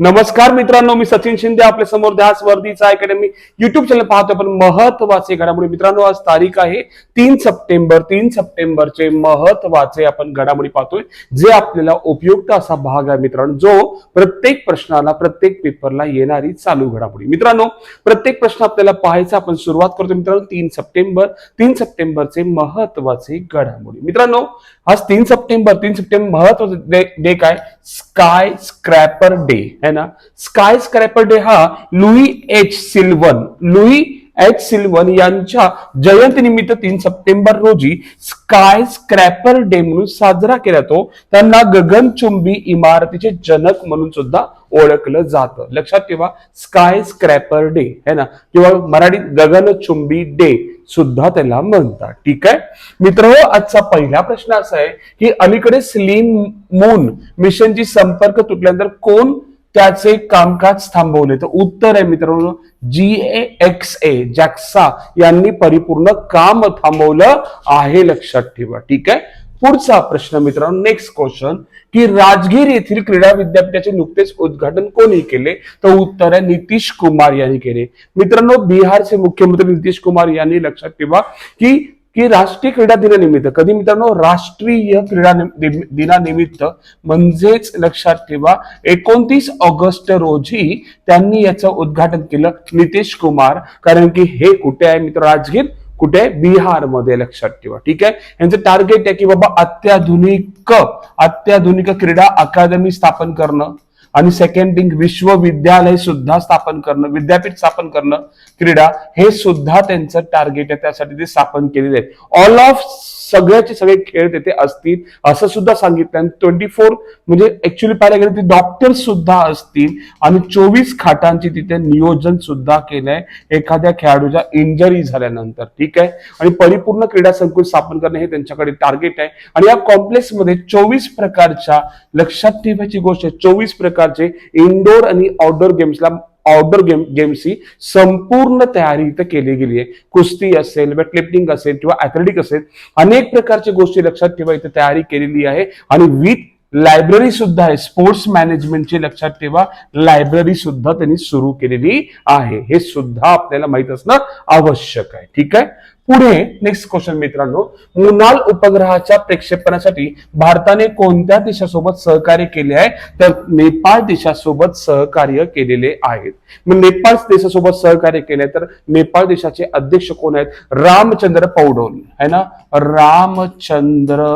नमस्कार मित्रांनो मी सचिन शिंदे आपल्यासमोर ध्यास वर्दीचा अकॅडमी युट्यूब चॅनल पाहतोय. पण महत्त्वाचे घडामोडी मित्रांनो आज तारीख आहे तीन सप्टेंबर. तीन सप्टेंबरचे महत्त्वाचे आपण घडामोडी पाहतोय जे आपल्याला उपयुक्त असा भाग आहे मित्रांनो जो प्रत्येक प्रश्नाला प्रत्येक पेपरला येणारी चालू घडामोडी. मित्रांनो प्रत्येक प्रश्न आपल्याला पाहायचा आपण सुरुवात करतो मित्रांनो तीन सप्टेंबर. तीन सप्टेंबरचे महत्त्वाचे घडामोडी. मित्रांनो आज तीन सप्टेंबर तीन सप्टेंबर महत्त्वाचा डे डे काय? स्काय स्क्रॅपर डे है ना? स्काय स्क्रॅपर डे हा Louis H Sullivan Louis H Sullivan यांच्या जयंतीनिमित्त तीन सप्टेंबर रोजी स्काय स्क्रॅपर डे म्हणून साजरा केला जातो. त्यांना गगनचुंबी इमारतीचे जनक म्हणून सुद्धा ओळखलं जातं. लक्षात ठेवा स्काय स्क्रॅपर डे है ना? किंवा मराठीत गगनचुंबी डे सुद्धा त्याला म्हणतात. ठीक आहे? मित्र आजचा पहिला प्रश्न असा आहे की अलीकडे स्लिम मून मिशनची संपर्क तुटल्यानंतर कोण त्याचे कामकाज थांबवले. तर उत्तर आहे मित्रांनो जी ए एक्स ए जॅक्सा यांनी परिपूर्ण काम थांबवलं आहे लक्षात ठेवा. ठीक आहे? पुढचा प्रश्न मित्रांनो नेक्स्ट क्वेश्चन की राजगीर येथील क्रीडा विद्यापीठाचे नुकतेच उद्घाटन कोणी केले? तर उत्तर आहे नितीश कुमार यांनी केले. मित्रांनो बिहारचे मुख्यमंत्री नितीश कुमार यांनी लक्षात ठेवा की की राष्ट्रीय क्रीडा दिनानिमित्त कधी मित्रांनो? राष्ट्रीय क्रीडा दिनानिमित्त म्हणजेच लक्षात ठेवा एकोणतीस ऑगस्ट रोजी त्यांनी याचं उद्घाटन केलं नितीश कुमार कारण की हे कुठे आहे मित्र राजगीर? कुठे? बिहारमध्ये लक्षात ठेवा. ठीक आहे? यांचं टार्गेट आहे की बाबा अत्याधुनिक अत्याधुनिक क्रीडा अकादमी स्थापन करणं. आणि सेकंड थिंग विश्वविद्यालय सुद्धा स्थापन करणं विद्यापीठ स्थापन करणं क्रीडा हे सुद्धा त्यांचं टार्गेट आहे. त्यासाठी ते स्थापन केलेले आहे. ऑल ऑफ सगळ्याचे सगळे खेळ तिथे असतील असं सुद्धा सांगितलं. आणि ट्वेंटी फोर म्हणजे ऍक्च्युली पाहायला गेलं ते डॉक्टर सुद्धा असतील आणि चोवीस खाटांची तिथे नियोजन सुद्धा केलंय. एखाद्या खेळाडूच्या इंजरी झाल्यानंतर ठीक आहे? आणि परिपूर्ण क्रीडा संकुल स्थापन करणे हे त्यांच्याकडे टार्गेट आहे. आणि या कॉम्प्लेक्समध्ये चोवीस प्रकारच्या लक्षात ठेवायची गोष्ट आहे. चोवीस प्रकारचे इनडोअर आणि आउटडोअर गेम्सला आउटडोर गेम गेमची संपूर्ण तयारी इथं केली गेली आहे. कुस्ती असेल वेटलिफ्टिंग असेल किंवा ऍथलेटिक असेल अनेक प्रकारच्या गोष्टी लक्षात ठेवा इथं तयारी केलेली आहे. आणि विथ लायब्ररी सुद्धा आहे. स्पोर्ट्स मॅनेजमेंटची लक्षात ठेवा. लायब्ररी सुद्धा त्यांनी सुरू केलेली आहे. हे सुद्धा आपल्याला माहीत असणं आवश्यक आहे. ठीक आहे? पुढे नेक्स्ट क्वेश्चन मित्रांनो मुनाल उपग्रहाच्या प्रक्षेपणासाठी भारताने कोणत्या देशासोबत सहकार्य केले आहे? तर नेपाळ देशासोबत सहकार्य केलेले आहेत. मग नेपाळ देशासोबत सहकार्य केले तर नेपाळ देशाचे अध्यक्ष कोण आहेत? रामचंद्र पौडोल है ना? रामचंद्र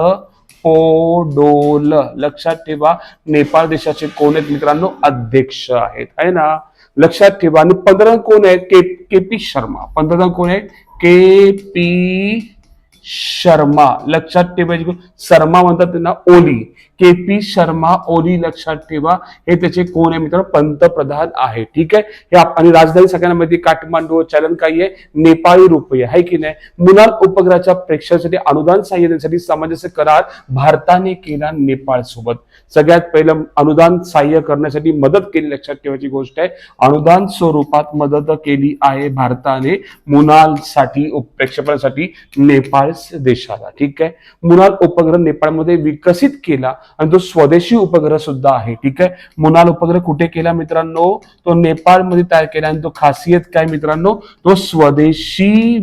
पोडोल. लक्षात ठेवा नेपाळ देशाचे कोण आहेत मित्रांनो? अध्यक्ष आहेत है ना? लक्षात ठेवा. आणि पंधरा कोण आहेत? K K P Sharma. पंधरा कोण आहेत? के पी शर्मा लक्षात ठेवायची गो- शर्मा म्हणतात त्यांना ओली. के पी शर्मा ओली लक्षात ठेवा. हे त्याचे कोण आहे मित्रांनो? पंतप्रधान आहे. ठीक आहे? हे आणि राजधानी सगळ्यांना माहिती काठमांडू चलन काही आहे? नेपाळी रुपये. आहे की नाही? मुनाल उपग्रहाच्या प्रेक्षणासाठी अनुदान सहाय्य देण्यासाठी सामंजस्य करार भारताने केला नेपाळ सोबत सगळ्यात पहिलं अनुदान सहाय्य करण्यासाठी मदत केली लक्षात ठेवायची गोष्ट आहे. अनुदान स्वरूपात मदत केली आहे भारताने मुनाल साठी नेपाळ देशाला. ठीक आहे? मुनाल उपग्रह नेपाळमध्ये विकसित केला. आणि तो स्वदेशी उपग्रह सुद्धा आहे ठीक आहे? मुनाल उपग्रह कुठे केला मित्रांनो? तो नेपाळमध्ये तयार केला आणि तो खासियत काय मित्रांनो? तो स्वदेशी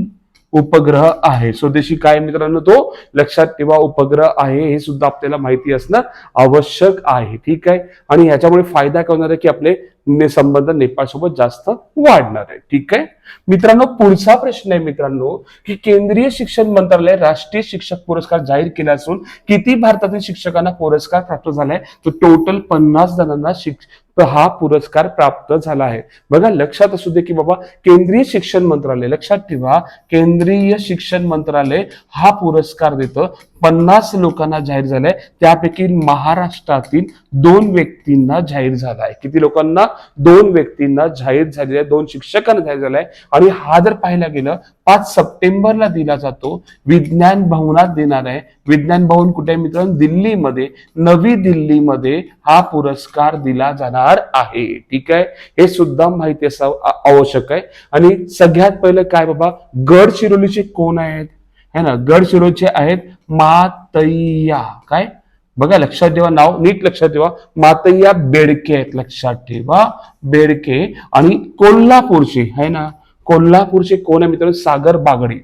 उपग्रह आहे. स्वदेशी काय मित्रांनो तो? लक्षात ठेवा उपग्रह आहे हे सुद्धा आपल्याला माहिती असणं आवश्यक आहे. ठीक आहे? आणि ह्याच्यामुळे फायदा काय होणार आहे की आपले ने- संबंध नेपाळ सोबत जास्त वाढणार आहे. ठीक आहे? मित्रांनो पुढचा प्रश्न आहे मित्रांनो की केंद्रीय शिक्षण मंत्रालय राष्ट्रीय शिक्षक पुरस्कार जाहीर केला असून किती भारतातील शिक्षकांना पुरस्कार प्राप्त झालाय? तर टोटल पन्नास जणांना शिक्ष हा पुरस्कार प्राप्त झाला आहे. बघा लक्षात असू दे की बाबा केंद्रीय शिक्षण मंत्रालय लक्षात ठेवा केंद्रीय शिक्षण मंत्रालय हा पुरस्कार देतं. पन्नास लोकांना जाहीर झालाय. त्यापैकी महाराष्ट्रातील दोन व्यक्तींना जाहीर झाला आहे किती लोकांना? दोन व्यक्तींना जाहीर झालेला आहे. दोन शिक्षकांना जाहीर झालाय. आणि हा जर पाहायला गेलं पाच सप्टेंबरला दिला जातो. विज्ञान भवनात देणार आहे. विज्ञान भवन कुठे मित्रांनो? दिल्लीमध्ये. नवी दिल्लीमध्ये हा पुरस्कार दिला जाणार आहे. ठीक आहे? हे सुद्धा माहिती असावं आवश्यक आहे. आणि सगळ्यात पहिलं काय बाबा? गडचिरोलीचे कोण आहेत? है ना? गडचिरोलीचे आहेत मातय्या. काय? बघा लक्षात ठेवा नाव नीट लक्षात ठेवा. मातय्या बेडके आहेत लक्षात ठेवा. बेडके आणि कोल्हापूरचे है ना? कोल्हापूरचे कोण आहे मित्रांनो? सागर बागडे.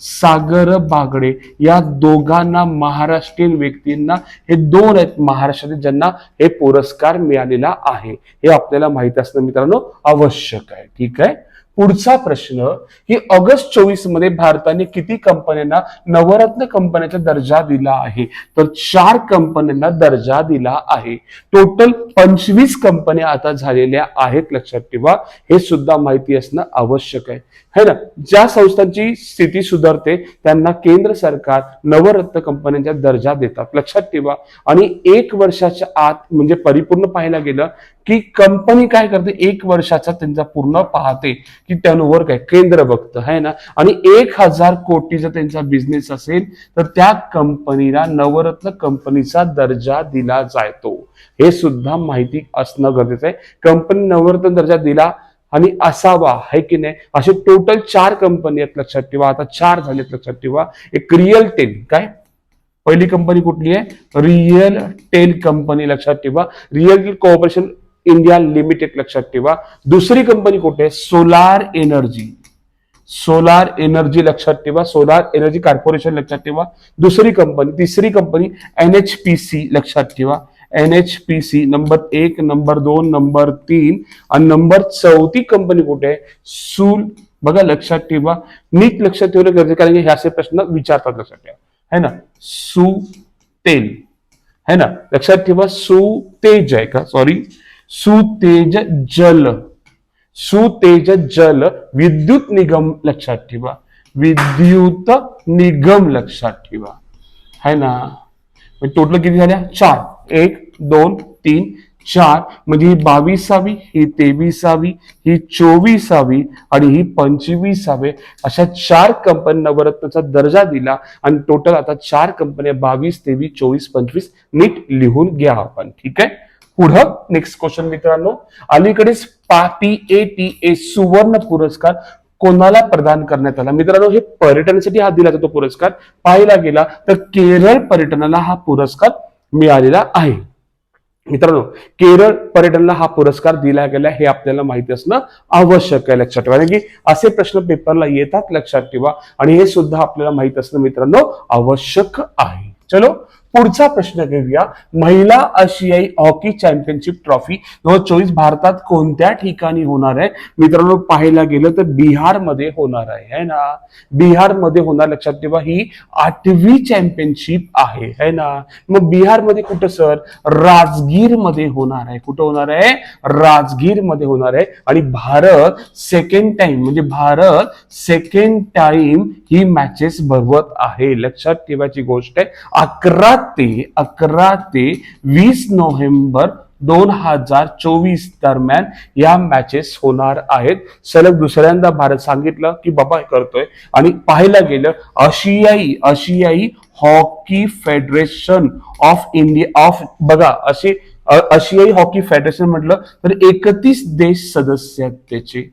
सागर बागडे या दोघांना महाराष्ट्रीयन व्यक्तींना हे दोन आहेत महाराष्ट्रातील ज्यांना हे पुरस्कार मिळालेला आहे. हे आपल्याला माहीत असणं मित्रांनो आवश्यक आहे. ठीक आहे? पुढचा प्रश्न की ऑगस्ट चोवीसमध्ये भारताने किती कंपन्यांना नवरत्न कंपन्याचा दर्जा दिला आहे? तर चार कंपन्यांना दर्जा दिला आहे. टोटल पंचवीस कंपन्या आता झालेल्या आहेत लक्षात ठेवा. हे सुद्धा माहिती असणं आवश्यक आहे. है ना? ज्या संस्थांची स्थिती सुधारते त्यांना केंद्र सरकार नवरत्न कंपन्यांचा दर्जा देतात. लक्षात ठेवा. आणि एक वर्षाच्या आत म्हणजे परिपूर्ण पाहायला गेलं की कंपनी काय करते? एक वर्षाचा त्यांचा पूर्ण पाहते की टर्नओव्हर काय केंद्र बघतं है ना? आणि एक हजार कोटीचा त्यांचा बिझनेस असेल तर त्या कंपनीला नवरत्न कंपनीचा दर्जा दिला जातो हे सुद्धा माहिती असणं गरजेचं आहे. कंपनी नवरत्न दर्जा दिला आणि असावा आहे की नाही? असे टोटल चार कंपनी आहेत लक्षात ठेवा. आता चार झालेत लक्षात ठेवा. एक रिअल टेल काय? पहिली कंपनी कुठली आहे? रिअल टेल कंपनी लक्षात ठेवा. रिअल कॉर्पोरेशन इंडिया लिमिटेड लक्षात ठेवा. दुसरी कंपनी आहे सोलार एनर्जी सोलार एनर्जी लक्षात ठेवा. सोलार एनर्जी कॉर्पोरेशन लक्षात ठेवा. दुसरी कंपनी तिसरी company N H P C लक्षात ठेवा. एन एच नंबर एक नंबर दोन नंबर तीन आणि नंबर चौथी कंपनी कुठे? आहे सूल ठेवा. नीट लक्षात गरजेचं कारण की हे प्रश्न विचारतात लक्षात है ना? सु है ना? लक्षात ठेवा. सुतेज का? सॉरी सुतेज जल. सुतेज जल विद्युत निगम लक्षात ठेवा. विद्युत निगम लक्षात ठेवा. है ना? टोटल किती झाल्या? चार. एक दोन तीन चार. म्हणजे ही बावीसावी ही तेवीसावी ही चोवीसावी आणि ही पंचवीसावी अशा चार कंपनी नवरत्नाचा दर्जा दिला आणि टोटल आता चार कंपन्या बावीस तेवीस चोवीस पंचवीस नीट लिहून घ्या आपण. ठीक आहे? पुढं नेक्स्ट क्वेश्चन मित्रांनो. अलीकडेच पापी ए टी ए सुवर्ण पुरस्कार कोणाला प्रदान करण्यात आला? मित्रांनो हे पर्यटनासाठी हा दिला जातो पुरस्कार. पाहिला गेला तर केरळ पर्यटनाला हा पुरस्कार मिळालेला आहे. मित्रांनो केरळ पर्यटनला हा पुरस्कार दिला गेला हे आपल्याला माहिती असणं आवश्यक आहे लक्षात ठेवा. की असे प्रश्न पेपरला येतात लक्षात ठेवा. आणि हे सुद्धा आपल्याला माहीत असणं मित्रांनो आवश्यक आहे. चलो पुढचा प्रश्न घेऊया. महिला आशियाई हॉकी चॅम्पियनशिप ट्रॉफी. दोन हजार चोवीस भारतात कोणत्या ठिकाणी होणार आहे? मित्रांनो पाहायला गेलं तर बिहारमध्ये होणार आहे. है ना? बिहारमध्ये होणार लक्षात ठेवा ही आठवी चॅम्पियनशिप आहे. है ना? मग बिहारमध्ये कुठं सर? राजगीरमध्ये होणार आहे. कुठं होणार आहे? राजगीरमध्ये होणार आहे. आणि भारत सेकंड टाइम म्हणजे भारत सेकंड टाइम ही मॅचेस भरवत आहे. लक्षात ठेवायची गोष्ट आहे. अकरा ते अकरा ते वीस नोव्हेंबर दोन हजार चोवीस दरम्यान या मॅचेस होणार आहेत. सलग दुसऱ्यांदा भारत सांगितलं की बाबा हे करतोय. आणि पाहायला गेलं आशियाई आशियाई hockey federation of India of बघा असे आशियाई हॉकी फेडरेशन म्हटलं तर एकतीस देश सदस्य त्याचे.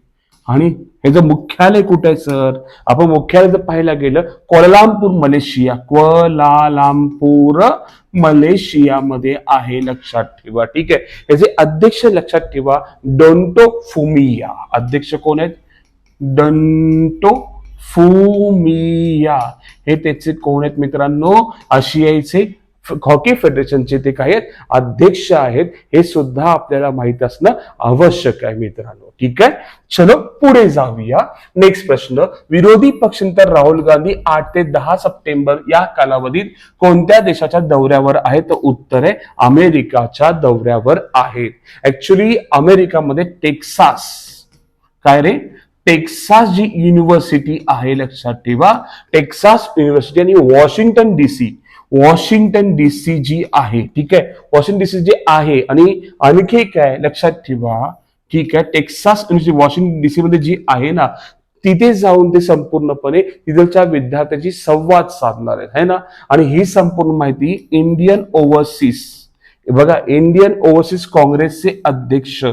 आणि ह्याचं मुख्यालय कुठे आहे सर? आपण मुख्यालय जर पाहायला गेलं कोलालामपूर मलेशिया. कोलालामपूर मलेशियामध्ये आहे लक्षात ठेवा. ठीक आहे? याचे अध्यक्ष लक्षात ठेवा डोंटो फुमिया अध्यक्ष कोण आहेत? डंटो फुमिया हे त्याचे कोण आहेत मित्रांनो? आशियाईचे हॉकी फेडरेशनचे ते काय आहेत अध्यक्ष आहेत हे सुद्धा आपल्याला माहीत असणं आवश्यक आहे मित्रांनो. ठीक आहे? चलो पुढे जाऊया. नेक्स्ट प्रश्न. विरोधी पक्षांतर राहुल गांधी आठ ते दहा सप्टेंबर या कालावधीत कोणत्या देशाच्या दौऱ्यावर आहे तर उत्तर आहे अमेरिकाच्या दौऱ्यावर आहेत. ऍक्च्युली अमेरिकामध्ये टेक्सास. काय रे? टेक्सास जी युनिव्हर्सिटी आहे लक्षात ठेवा. टेक्सास युनिव्हर्सिटी आणि वॉशिंग्टन डीसी वॉशिंग्टन डीसी जी आहे. ठीक आहे? वॉशिंग्टन डीसी जी आहे. आणि आणखी काय लक्षात ठेवा ठीक आहे? टेक्सास युनिव्हर्सिटी वॉशिंग्टन डीसी मध्ये जी आहे ना तिथे जाऊन ते संपूर्णपणे तिथलच्या विद्यार्थ्यांशी संवाद साधणार आहेत. है ना? आणि ही संपूर्ण माहिती इंडियन ओव्हरसीज बघा इंडियन ओव्हरसीज काँग्रेसचे अध्यक्ष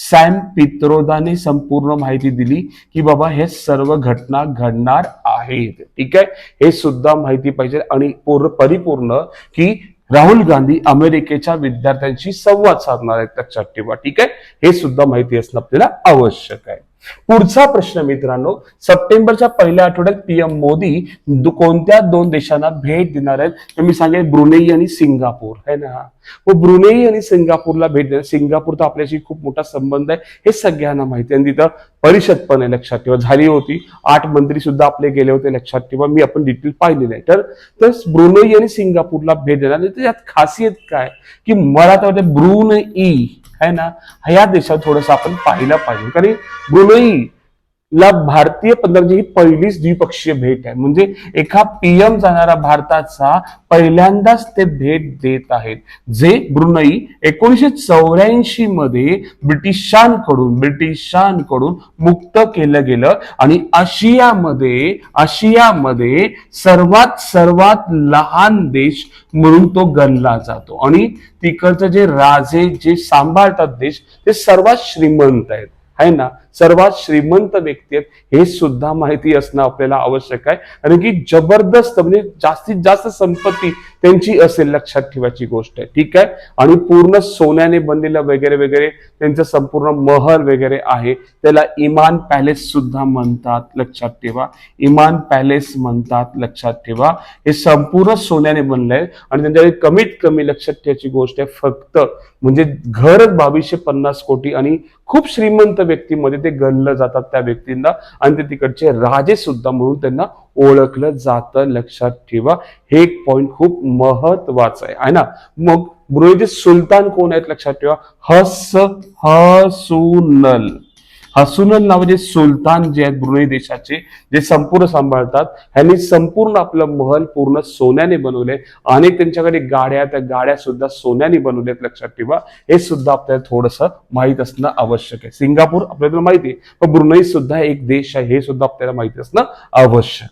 सॅम पित्रोदाने संपूर्ण माहिती दिली की बाबा हे सर्व घटना घडणार आहेत. ठीक आहे? हे सुद्धा माहिती पाहिजे. आणि पूर्ण परिपूर्ण की राहुल गांधी अमेरिकेच्या विद्यार्थ्यांशी संवाद साधणार आहेत. लक्षात ठेवा. ठीक आहे? हे सुद्धा माहिती असणं आपल्याला आवश्यक आहे. पुढचा प्रश्न मित्रांनो सप्टेंबरच्या पहिल्या आठवड्यात पीएम मोदी कोणत्या दोन देशांना भेट देणार आहेत तर मी सांगेन. ब्रुनेई आणि सिंगापूर है ना? व ब्रुनेई आणि सिंगापूरला भेट देणार. सिंगापूर तर आपल्याशी खूप मोठा संबंध आहे हे सगळ्यांना माहिती आहे. आणि तिथं परिषद पण आहे लक्षात ठेवा. झाली होती. आठ मंत्री सुद्धा आपले गेले होते लक्षात ठेवा. मी आपण डिटेल पाहिले आहे तर तर ब्रुनेई आणि सिंगापूरला भेट देणार. त्यात खासियत काय? की मला तर वाटतं ब्रुन आहे ना? ह्या देशात थोडंसं आपण पाहिलं पाहिजे. कारण ब्रुनेई ला भारतीय पंतप्रधानांची ही पहिलीच द्विपक्षीय भेट आहे. म्हणजे एका पीएम जाणारा भारताचा पहिल्यांदाच ते भेट देत आहेत. जे ब्रुनई एकोणीसशे चौऱ्याऐंशी मध्ये ब्रिटिशांकडून ब्रिटिशांकडून मुक्त केलं गेलं आणि आशियामध्ये आशियामध्ये सर्वात सर्वात लहान देश म्हणून तो गणला जातो. आणि तिकडचं जे राजे जे सांभाळतात देश ते सर्वात श्रीमंत आहेत. है ना? सर्वात श्रीमंत व्यक्ती आहेत हे सुद्धा माहिती असणं आपल्याला आवश्यक आहे. कारण की जबरदस्त म्हणजे जास्तीत जास्त संपत्ती त्यांची असेल लक्षात ठेवायची गोष्ट आहे. ठीक आहे? आणि पूर्ण सोन्याने बनलेलं वगैरे वगैरे त्यांचं संपूर्ण महल वगैरे आहे. त्याला इमान पॅलेस सुद्धा म्हणतात लक्षात ठेवा. इमान पॅलेस म्हणतात लक्षात ठेवा. हे संपूर्ण सोन्याने बनलंय आणि त्यांच्याकडे कमीत कमी लक्षात ठेवायची गोष्ट आहे फक्त म्हणजे घरच बावीसशे पन्नास कोटी आणि खूप श्रीमंत व्यक्तीमध्ये ते गणलं जातात त्या व्यक्तींना आणि ते तिकडचे राजे सुद्धा म्हणून त्यांना ओळखलं जातं. लक्षात ठेवा हे एक पॉइंट खूप महत्वाचं आहे. आहे ना? मग ब्रुनेचे सुलतान कोण आहेत? लक्षात ठेवा. हस हसुनल. हसुनल नावाचे सुलतान जे आहेत ब्रुने देशाचे जे संपूर्ण सांभाळतात ह्यांनी संपूर्ण आपलं महल पूर्ण सोन्याने बनवले अनेक त्यांच्याकडे गाड्या त्या गाड्या सुद्धा सोन्याने बनवल्यात लक्षात ठेवा. हे सुद्धा आपल्याला थोडंसं माहीत असणं आवश्यक आहे. सिंगापूर आपल्याला माहिती आहे पण ब्रुनई सुद्धा एक देश आहे हे सुद्धा आपल्याला माहिती असणं आवश्यक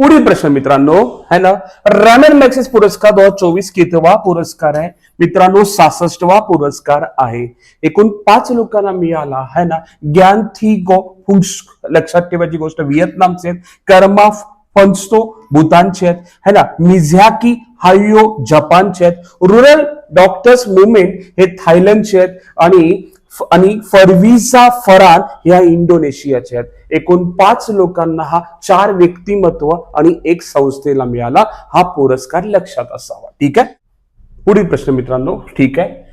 पुढील प्रश्न मित्रांनो है ना? रॅमन मॅक्सिस पुरस्कार दोन हजार चोवीस कितवा पुरस्कार आहे. मित्रांनो सासष्टवा पुरस्कार आहे. एकूण पाच लोकांना मिळाला है ना? ग्यान थी गो फुंस लक्षात ठेवायची गोष्ट व्हिएतनामचे आहेत कर्मा फन्स्तो भूतानचे आहेत है ना? मिझ्याकी हायो जपानचे आहेत रुरल डॉक्टर्स मुवमेंट हे थायलंडचे आहेत आणि आणि फरविजा फरान ह्या इंडोनेशियाचे आहेत. एकूण पाच लोकांना हा चार व्यक्तिमत्व आणि एक संस्थेला मिळाला. हा पुरस्कार लक्षात असावा. ठीक आहे? पुढील प्रश्न मित्रांनो. ठीक आहे?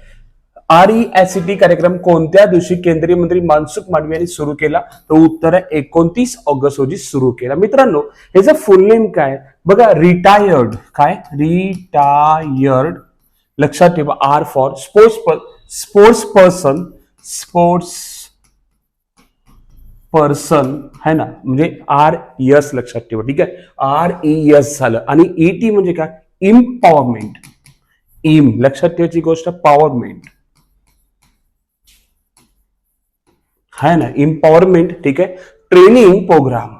आर ई एस टी कार्यक्रम कोणत्या दिवशी केंद्रीय मंत्री मनसुख मांडवी यांनी सुरू केला? तर उत्तर आहे एकोणतीस ऑगस्ट रोजी सुरू केला. मित्रांनो ह्याचं फुल नेम काय? बघा रिटायर्ड काय? रिटायर्ड लक्षात ठेवा R for sports sports person sports person है ना? म्हणजे आर एस लक्षात ठेवा ठीक आहे? आर ई एस झालं. आणि ई टी म्हणजे काय? इम्पॉवरमेंट इम लक्षात ठेवायची गोष्ट पॉवरमेंट है ना? इम्पॉवरमेंट ठीक आहे? ट्रेनिंग प्रोग्राम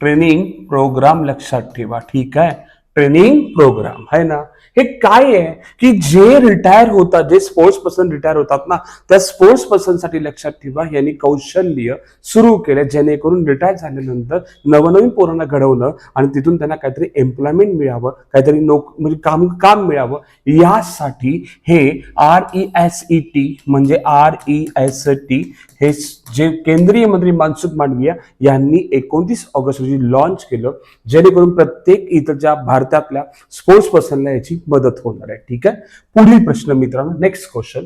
ट्रेनिंग प्रोग्राम लक्षात ठेवा ठीक आहे? ट्रेनिंग प्रोग्राम है ना? हे काय आहे की जे रिटायर होतात जे स्पोर्ट्स पर्सन रिटायर होतात ना त्या स्पोर्ट्स पर्सनसाठी लक्षात ठेवा यांनी कौशल्य सुरू केले जेणेकरून रिटायर झाल्यानंतर नवनवीन पोरांना घडवणं आणि तिथून त्यांना काहीतरी एम्प्लॉयमेंट मिळावं काहीतरी नोक म्हणजे काम काम मिळावं. यासाठी हे R E S E T म्हणजे आर ई एस टी हे जे केंद्रीय मंत्री मनसुख मांडविया यांनी एकोणतीस ऑगस्ट रोजी लॉन्च केलं जेणेकरून प्रत्येक इथं भारतीय भारतातल्या स्पोर्ट्स पर्सनला याची मदत होणार आहे. ठीक आहे? पुढील प्रश्न मित्रांनो नेक्स्ट क्वेश्चन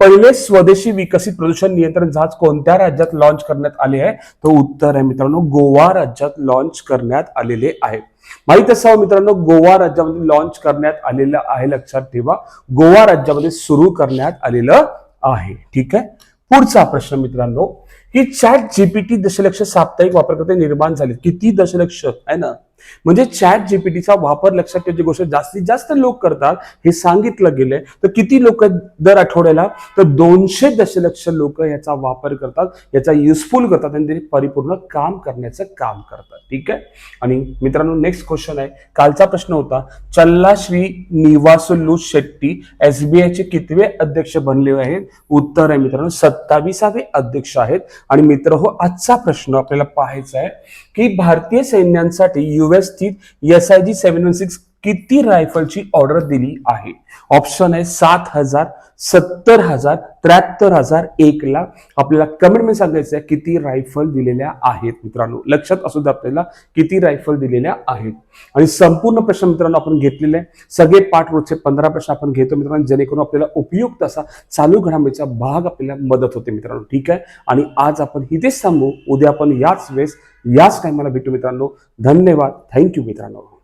पहिले स्वदेशी विकसित प्रदूषण नियंत्रण जहाज कोणत्या राज्यात लॉन्च करण्यात आले आहे? तो उत्तर आहे मित्रांनो गोवा राज्यात लॉन्च करण्यात आलेले आहे. माहीत असावं मित्रांनो गोवा राज्यामध्ये लॉन्च करण्यात आलेलं आहे लक्षात ठेवा. गोवा राज्यामध्ये सुरू करण्यात आलेलं आहे. ठीक आहे? पुढचा प्रश्न मित्रांनो ही चॅट जीपीटी दशलक्ष साप्ताहिक वापरकर्ते निर्माण झाले किती दशलक्ष? आहे ना? म्हणजे चॅट जीपीटीचा वापर लक्षात ठेवायची गोष्ट जास्तीत जास्त लोक करतात हे सांगितलं गेलंय. तर किती लोक दर आठवड्याला? तर दोनशे दशलक्ष लोक याचा वापर करतात याचा युजफुल करतात आणि त्यांनी परिपूर्ण काम करण्याचं काम करतात. ठीक आहे? आणि मित्रांनो नेक्स्ट क्वेश्चन आहे. कालचा प्रश्न होता चल्ला श्री निवासुल्लू शेट्टी एसबीआय चे कितवे अध्यक्ष बनले आहेत? उत्तर आहे मित्रांनो सत्तावीसावे अध्यक्ष आहेत. आणि मित्र हो आजचा प्रश्न आपल्याला पाहायचा आहे की भारतीय सैन्यांसाठी गोव्यात स्थित S I G seven one six किती रायफलची ऑर्डर दिली आहे? ऑप्शन आहे सात हजार सत्तर हजार त्र्याहत्तर हजार एक लाख. आपल्याला कमेंटमध्ये सांगायचं आहे किती रायफल दिलेल्या आहेत मित्रांनो. लक्षात असू द्या आपल्याला किती रायफल दिलेल्या आहेत. आणि संपूर्ण प्रश्न मित्रांनो आपण घेतलेले आहे. सगळे पाठ रोजचे पंधरा प्रश्न आपण घेतो मित्रांनो जेणेकरून आपल्याला उपयुक्त असा चालू घडामोडीचा भाग आपल्याला मदत होते मित्रांनो. ठीक आहे? आणि आज आपण इथेच थांबू. उद्या आपण याच वेळेस याच टायमाला भेटू मित्रांनो. धन्यवाद. थँक्यू मित्रांनो.